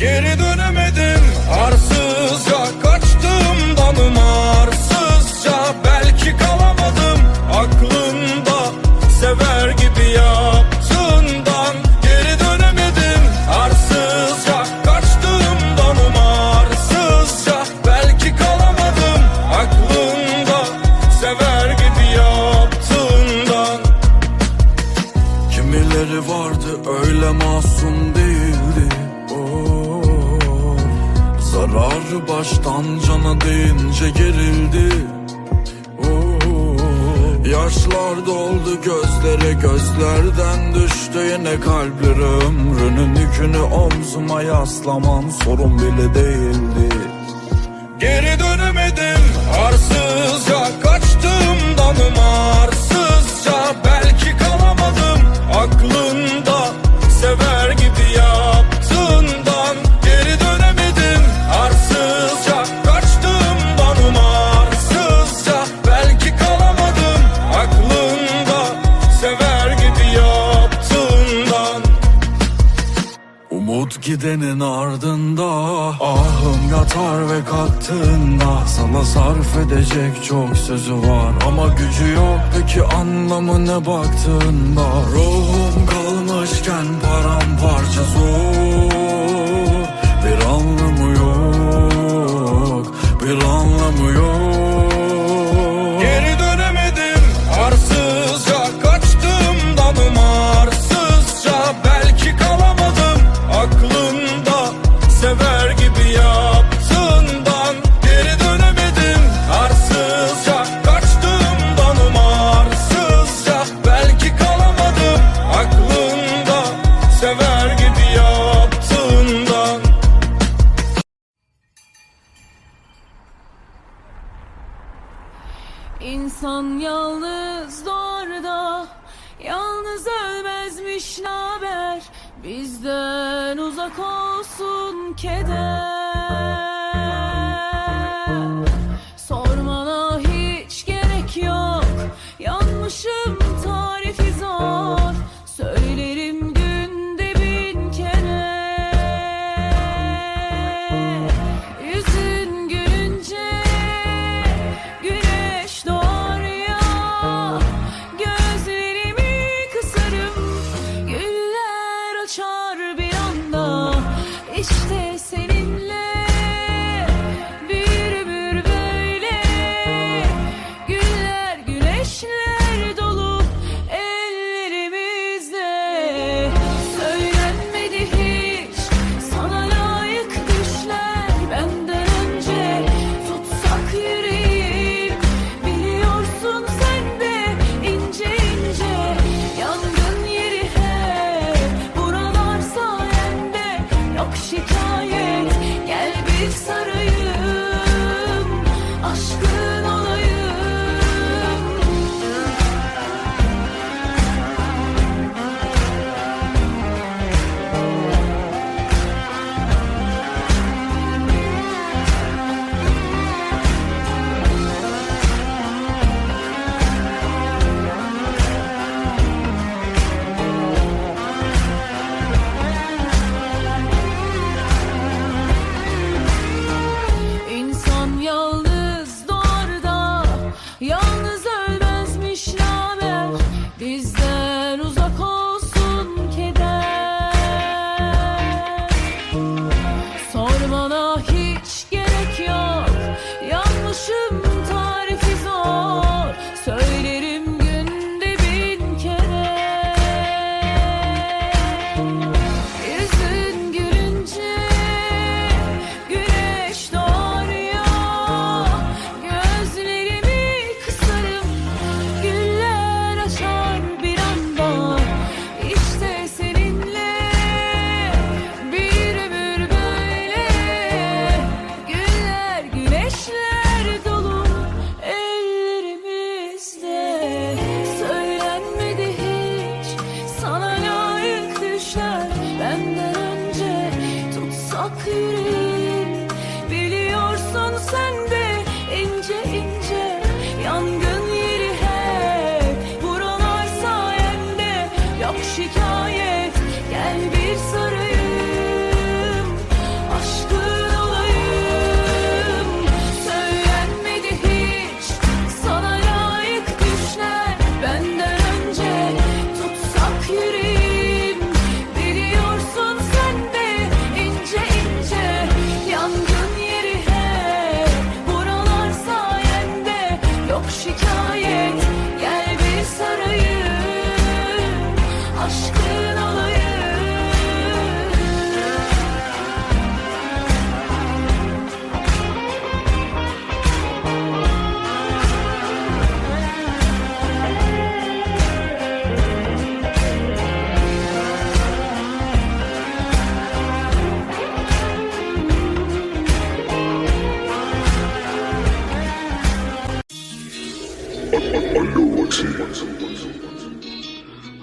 Geri dönemedim. Arsızca Yaşlar doldu gözlere gözlerden düştü yine kalpleri. Ömrünün yükünü omzuma yaslamam sorun bile değildi. Geri dönemedim arsızca Kaçtığımdan umarsızca Belki kalamadım aklında kalktığında Sana sarf edecek çok sözü var. Ama gücü yok peki anlamı ne baktığında? Ruhum kalmışken paramparça zor İnsan yalnız doğar da Yalnız ölmezmiş naber? Bizden uzak olsun keder. Sormana hiç gerek yok. Yanmışım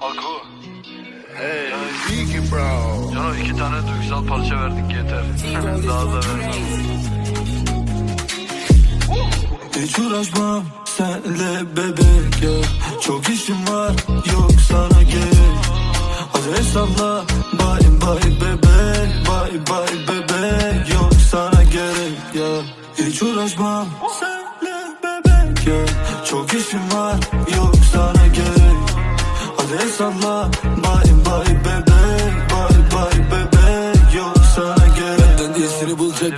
Ako. Hey, iki tane duygusal parça verdik yeter. Daha da senle bebek ya. Çok işim var yok sana gerek. Hadi hesapla Çok işim var yok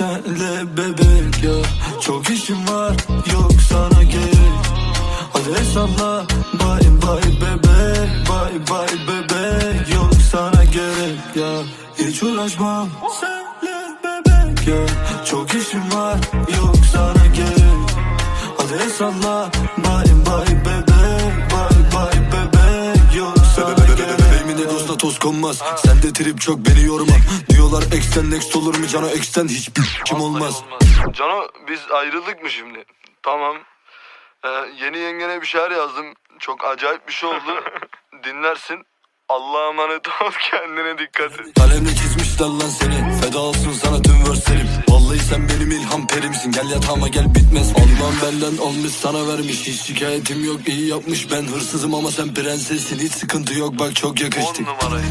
senle bebek ya. Çok işim var yok sana gerek. Hadi hesapla bye bye bebek Bye bye bebek. Yok sana gerek ya. Hiç uğraşmam senle bebek ya. Çok işim var yok sana gerek. Hadi hesapla bye bye bebek Bye bye bebek. Yok sana gerek. Bebeğimine dostla toz konmaz. Sende trip çok beni yorma Diyorlar ex'ten next olur mu cana ex'ten hiçbir kim olmaz Cano biz ayrıldık mı şimdi? Tamam. Ee, yeni yengene bir şeyler yazdım. Çok acayip bir şey oldu. Dinlersin. Allah'a emanet ol kendine dikkat et. Kalemle çizmişler lan seni Feda olsun sana tüm verslerim Vallahi sen benim ilham perimsin Gel yatağıma gel bitmez Allah'ım benden almış sana vermiş Hiç şikayetim yok iyi yapmış Ben hırsızım ama sen prensessin Hiç sıkıntı yok bak çok 10 yakıştık numarayı.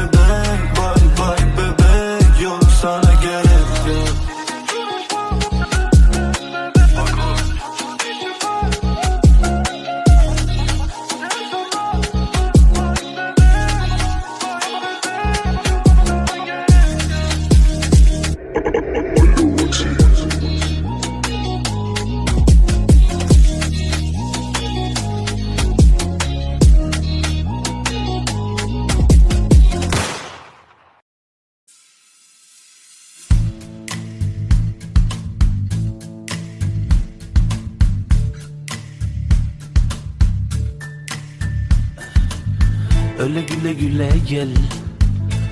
güle güle gel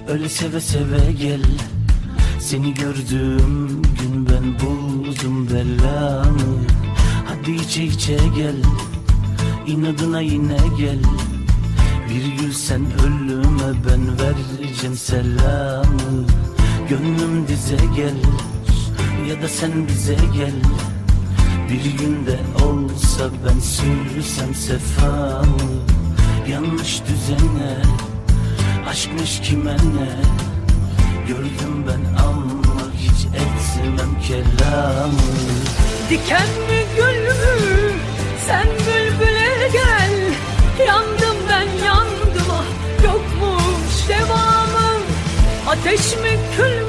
Öyle seve seve gel. Seni gördüğüm gün ben buldum belamı Hadi içe içe gel İnadına yine gel. Bir gül sen ölüme ben vereceğim selamı. Gönlüm dize gel Ya da sen bize gel. Bir günde olsa ben sürsem sefamı Yanlış düzene Aşkmış kime ne Gördüm ben ama hiç etmem kelamı Diken mi gül mü? Sen bülbüle gel. Yandım ben yandım ah yokmuş devamı. Ateş mi kül mü?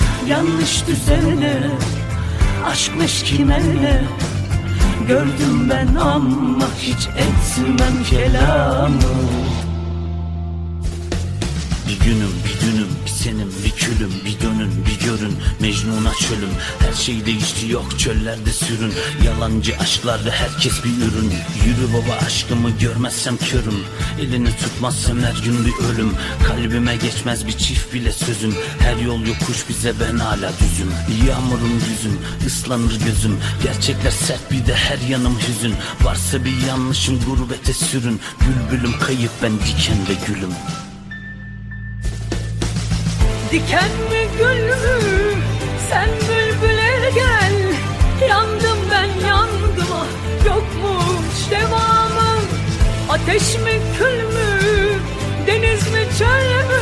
yanlış düzene Aşkmış kime ne Gördüm ben ama hiç etmem kelamı. Bir günüm bir dünüm bir senim bir külüm bir Mecnun'a çölüm her şey değişti yok çöllerde sürün. Yalancı aşklarda herkes bir ürün. Yürü baba aşkımı görmezsem körüm. Elini tutmazsam her gün bir ölüm. Kalbime geçmez bir çift bile sözüm Her yol yokuş bize ben hala düzüm. Yağmurum yüzüm ıslanır gözüm. Gerçekler sert bir de her yanım hüzün. Varsa bir yanlışım gurbete sürün. Bülbülüm kayıp ben diken ve gülüm. Diken mi gül mü sen bülbüle gel. Yandım ben yandım ah yokmuş devamı. Ateş mi kül mü deniz mi çöl mü?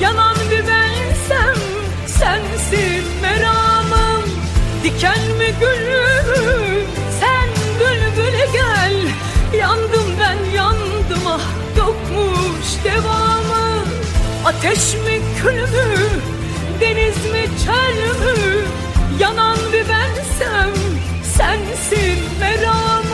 Yanan bir bensem sensin meramım. Diken mi gül mü sen bülbüle gel. Yandım ben yandım ah yokmuş devamı. Ateş mi kül mü Deniz mi çöl mü? Yanan bir bensem Sensin meram